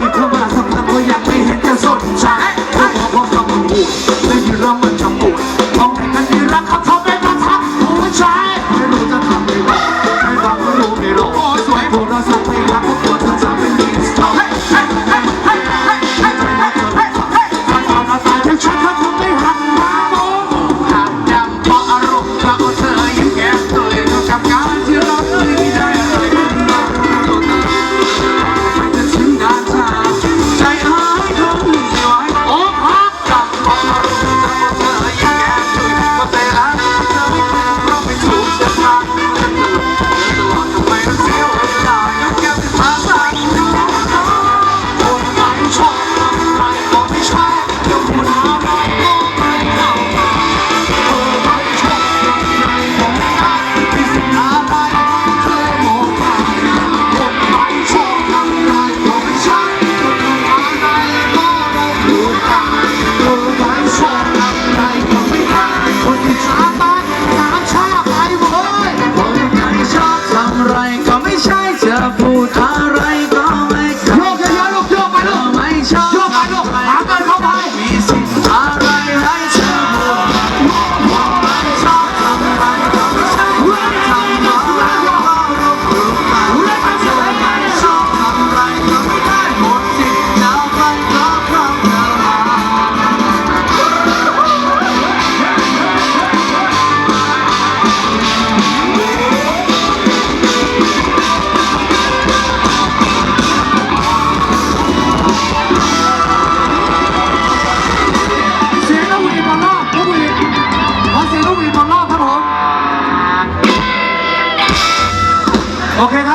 อีเข้ามาคนทำก็ยังไม่เห็นจะสนใจพอพอพอคำพูดได้ยินแล้วมันชะงน 好看哈。